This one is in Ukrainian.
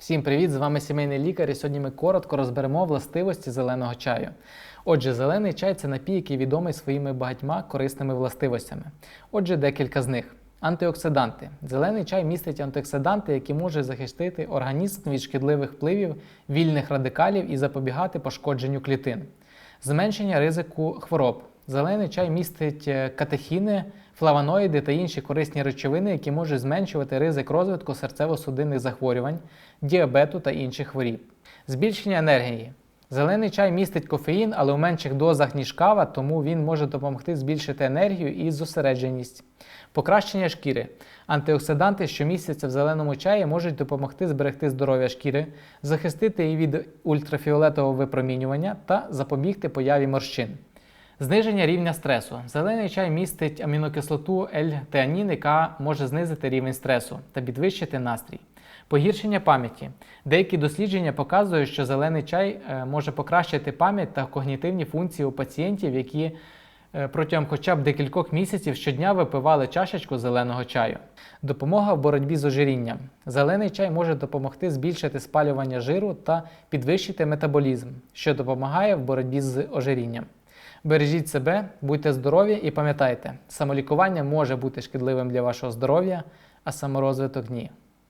Всім привіт! З вами сімейний лікар. І сьогодні ми коротко розберемо властивості зеленого чаю. Отже, зелений чай це напій, який відомий своїми багатьма корисними властивостями. Отже, декілька з них. Антиоксиданти. Зелений чай містить антиоксиданти, які можуть захистити організм від шкідливих впливів вільних радикалів і запобігати пошкодженню клітин. Зменшення ризику хвороб. Зелений чай містить е, катехіни, флавоноїди та інші корисні речовини, які можуть зменшувати ризик розвитку серцево-судинних захворювань, діабету та інших хворіб. Збільшення енергії. Зелений чай містить кофеїн, але у менших дозах, ніж кава, тому він може допомогти збільшити енергію і зосередженість. Покращення шкіри. Антиоксиданти, що містяться в зеленому чаї, можуть допомогти зберегти здоров'я шкіри, захистити її від ультрафіолетового випромінювання та запобігти появі морщин. Зниження рівня стресу. Зелений чай містить амінокислоту L-теанін, яка може знизити рівень стресу та підвищити настрій. Погіршення пам'яті. Деякі дослідження показують, що зелений чай е, може покращити пам'ять та когнітивні функції у пацієнтів, які е, протягом хоча б декількох місяців щодня випивали чашечку зеленого чаю. Допомога в боротьбі з ожирінням. Зелений чай може допомогти збільшити спалювання жиру та підвищити метаболізм, що допомагає в боротьбі з ожирінням. Бережіть себе, будьте здорові і пам'ятайте, самолікування може бути шкідливим для вашого здоров'я, а саморозвиток ні.